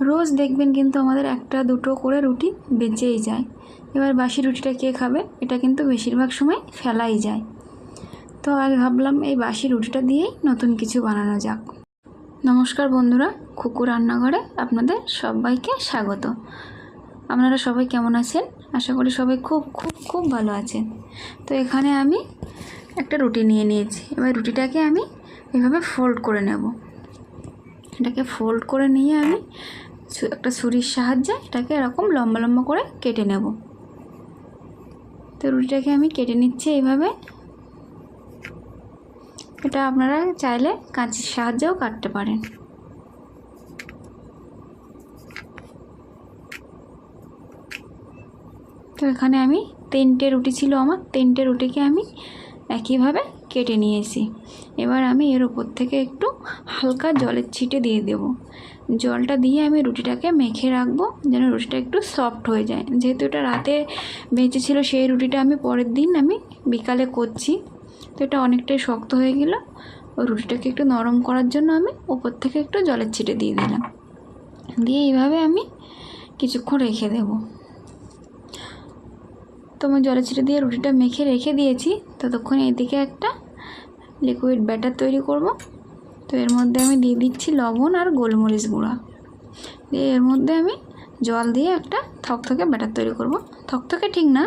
রোজ দেখবেন কিন্তু আমাদের একটা, দুটো করে রুটি বেঁচেই যায়। এবার বাসি রুটিটা কে খাবে? এটা কিন্তু বেশিরভাগ সময় ফেলাই যায়। তো আজ ভাবলাম এই বাসি রুটিটা দিয়েই নতুন কিছু বানানো যাক। নমস্কার বন্ধুরা, খুকু রান্নাঘরে আপনাদের সবাইকে স্বাগত। আপনারা সবাই কেমন আছেন? আশা করি সবাই খুব খুব খুব ভালো আছেন। তো এখানে আমি একটা রুটি নিয়ে নিয়েছি। এবার রুটিটাকে আমি এভাবে ফোল্ড করে নেব। এটাকে ফোল্ড করে নিয়ে আমি একটা ছুরির সাহায্যে এটাকে এরকম লম্বা লম্বা করে কেটে নেব। তো রুটিটাকে আমি কেটে নিচ্ছি এইভাবে। এটা আপনারা চাইলে কাঁচির সাহায্যেও কাটতে পারেন। তো এখানে আমি তিনটে রুটি ছিল আমার, তিনটে রুটিকে আমি একইভাবে কেটে নিয়েছি। এবার আমি এর ওপর থেকে একটু হালকা জলের ছিটে দিয়ে দেব। জলটা দিয়ে আমি রুটিটাকে মেখে রাখব, যেন রুটিটা একটু সফট হয়ে যায়। যেহেতু এটা রাতে বেঁচেছিল সেই রুটিটা আমি পরের দিন আমি বিকালে করছি। তো এটা অনেকটাই শক্ত হয়ে গেল। ওই রুটিটাকে একটু নরম করার জন্য আমি উপর থেকে একটু জলের ছিটে দিয়ে দিলাম। দিয়ে এইভাবে আমি কিছুক্ষণ রেখে দেবো। তো আমি জলে ছিটে দিয়ে রুটিটা মেখে রেখে দিয়েছি। ততক্ষণ এদিকে একটা লিকুইড ব্যাটার তৈরি করব। তো এর মধ্যে আমি দিয়ে দিচ্ছি লবণ আর গোলমরিচ গুঁড়া। দিয়ে এর মধ্যে আমি জল দিয়ে একটা থকথকে ব্যাটার তৈরি করব। থকথকে ঠিক না,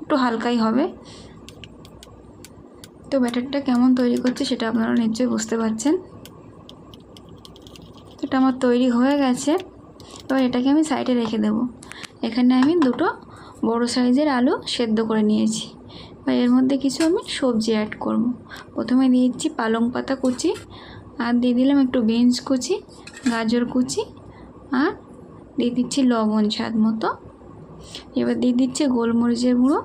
একটু হালকাই হবে। তো ব্যাটারটা কেমন তৈরি করছে সেটা আপনারা নিশ্চয়ই বুঝতে পারছেন। এটা আমার তৈরি হয়ে গেছে। এবার এটাকে আমি সাইডে রেখে দেবো। এখানে আমি দুটো বড় সাইজের আলু সেদ্ধ করে নিয়েছি। বা এর মধ্যে কিছু আমি সবজি অ্যাড করব। প্রথমে দিয়ে দিচ্ছি পালং পাতা কুচি, আর দিয়ে দিলাম একটু বিনস কুচি, গাজর কুচি, আর দিয়ে দিচ্ছি লবণ স্বাদ মতো। এবার দিয়ে দিচ্ছি গোলমরিচের গুঁড়ো,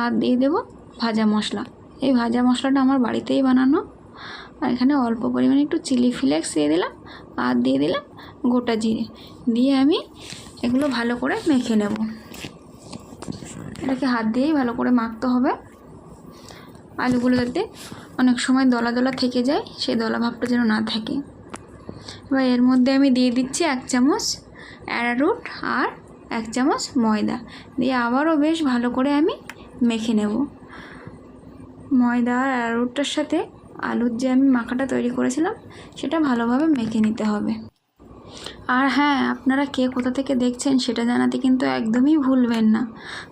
আর দিয়ে দেবো ভাজা মশলা। এই ভাজা মশলাটা আমার বাড়িতেই বানানো। আর এখানে অল্প পরিমাণে একটু চিলি ফ্লেক্স দিয়ে দিলাম, আর দিয়ে দিলাম গোটা জিরে। দিয়ে আমি এগুলো ভালো করে মেখে নেব। এটাকে হাত দিয়েই ভালো করে মাখতে হবে। আলুগুলো যাতে অনেক সময় দলা দলা থেকে যায় সেই দলা ভাবটা যেন না থাকে। এবার এর মধ্যে আমি দিয়ে দিচ্ছি এক চামচ অ্যারারুট আর এক চামচ ময়দা। দিয়ে আবারও বেশ ভালো করে আমি মেখে নেব। ময়দা আর অ্যারারুটটার সাথে আলুর যে আমি মাখাটা তৈরি করেছিলাম, সেটা ভালোভাবে মেখে নিতে হবে। আর হ্যাঁ আপনারা কে কোথা থেকে দেখছেন সেটা জানাতে কিন্তু একদমই ভুলবেন না।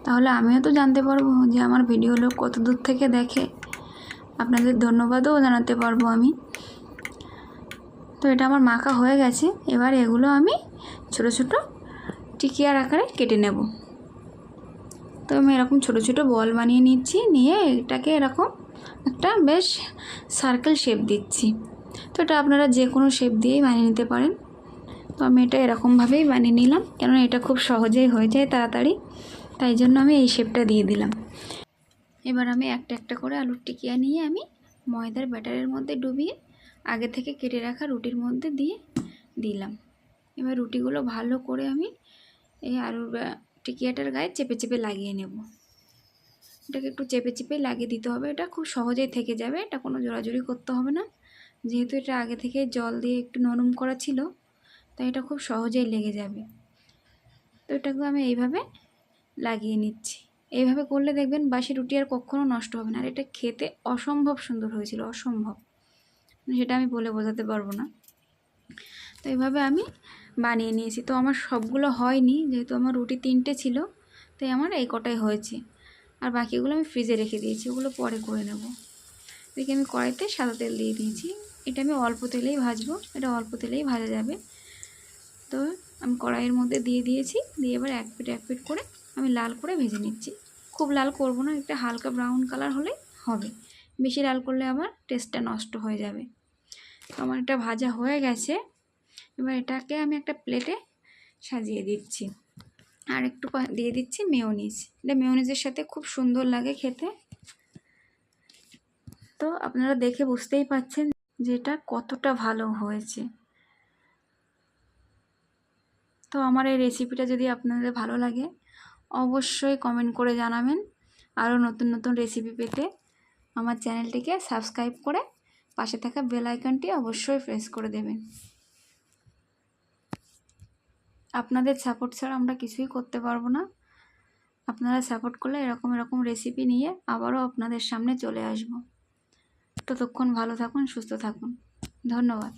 তাহলে আমিও তো জানতে পারব যে আমার ভিডিও লোক কত দূর থেকে দেখে। আপনাদের ধন্যবাদও জানাতে পারব আমি। তো এটা আমার মাখা হয়ে গেছে, এবার এগুলো আমি ছোট ছোট টিকিয়ার আকারে কেটে নেব। তো আমি এরকম ছোট ছোট বল বানিয়ে নিচ্ছি, নিয়ে এটাকে এরকম একটা বেশ সার্কেল শেপ দিচ্ছি। তো এটা আপনারা যে কোনো শেপ দিয়েই বানিয়ে নিতে পারেন। তো আমি এটা এরকমভাবেই বানিয়ে নিলাম। কেননা এটা খুব সহজেই হয়ে যায় তাড়াতাড়ি। তাই জন্য আমি এই শেপটা দিয়ে দিলাম। এবার আমি একটা একটা করে আলুর টিকিয়া নিয়ে আমি ময়দার ব্যাটারের মধ্যে ডুবিয়ে আগে থেকে কেটে রাখা রুটির মধ্যে দিয়ে দিলাম। এবার রুটিগুলো ভালো করে আমি এই আলুর টিকিয়াটার গায়ে চেপে চেপে লাগিয়ে নেব। এটাকে একটু চেপে চেপে লাগিয়ে দিতে হবে। এটা খুব সহজেই থেকে যাবে। এটা কোনো জোরাজুরি করতে হবে না। যেহেতু এটা আগে থেকে জল দিয়ে একটু নরম করা ছিল তাই এটা খুব সহজেই লেগে যাবে। তো এটাকে আমি এইভাবে লাগিয়ে নিচ্ছি। এইভাবে করলে দেখবেন বাসি রুটি আর কখনো নষ্ট হবে না। আর এটা খেতে অসম্ভব সুন্দর হয়েছিল, অসম্ভব। সেটা আমি বলে বোঝাতে পারব না। তো এইভাবে আমি বানিয়ে নিয়েছি। তো আমার সবগুলো হয়নি, যেহেতু আমার রুটি তিনটে ছিল, তাই আমার এই কটাই হয়েছে। আর বাকিগুলো আমি ফ্রিজে রেখে দিয়েছি, ওগুলো পরে করে নেব। দেখি আমি কড়াইতে সাদা তেল দিয়ে দিয়েছি। এটা আমি অল্প তেলেই ভাজবো, এটা অল্প তেলেই ভাজা যাবে। তো আমি কড়াইয়ের মধ্যে দিয়ে দিয়েছি। দিয়ে এবার এক পিট এক পিট করে আমি লাল করে ভেজে নিচ্ছি। খুব লাল করব না, একটা হালকা ব্রাউন কালার হলে হবে। বেশি লাল করলে আবার টেস্টটা নষ্ট হয়ে যাবে। তো আমার এটা ভাজা হয়ে গেছে। এবার এটাকে আমি একটা প্লেটে সাজিয়ে দিচ্ছি। আর একটু দিয়ে দিচ্ছি মেয়োনিজ এটা মেয়োনিজের সাথে খুব সুন্দর লাগে খেতে। তো আপনারা দেখে বুঝতেই পাচ্ছেন যে এটা কতটা ভালো হয়েছে। তো আমার এই রেসিপিটা যদি আপনাদের ভালো লাগে, অবশ্যই কমেন্ট করে জানাবেন। আরও নতুন নতুন রেসিপি পেতে আমার চ্যানেলটিকে সাবস্ক্রাইব করে পাশে থাকা বেল আইকনটি অবশ্যই প্রেস করে দেবেন। আপনাদের সাপোর্ট ছাড়া আমরা কিছুই করতে পারব না। আপনারা সাপোর্ট করলে এরকম এরকম রেসিপি নিয়ে আবারও আপনাদের সামনে চলে আসব। ততক্ষণ ভালো থাকুন, সুস্থ থাকুন। ধন্যবাদ।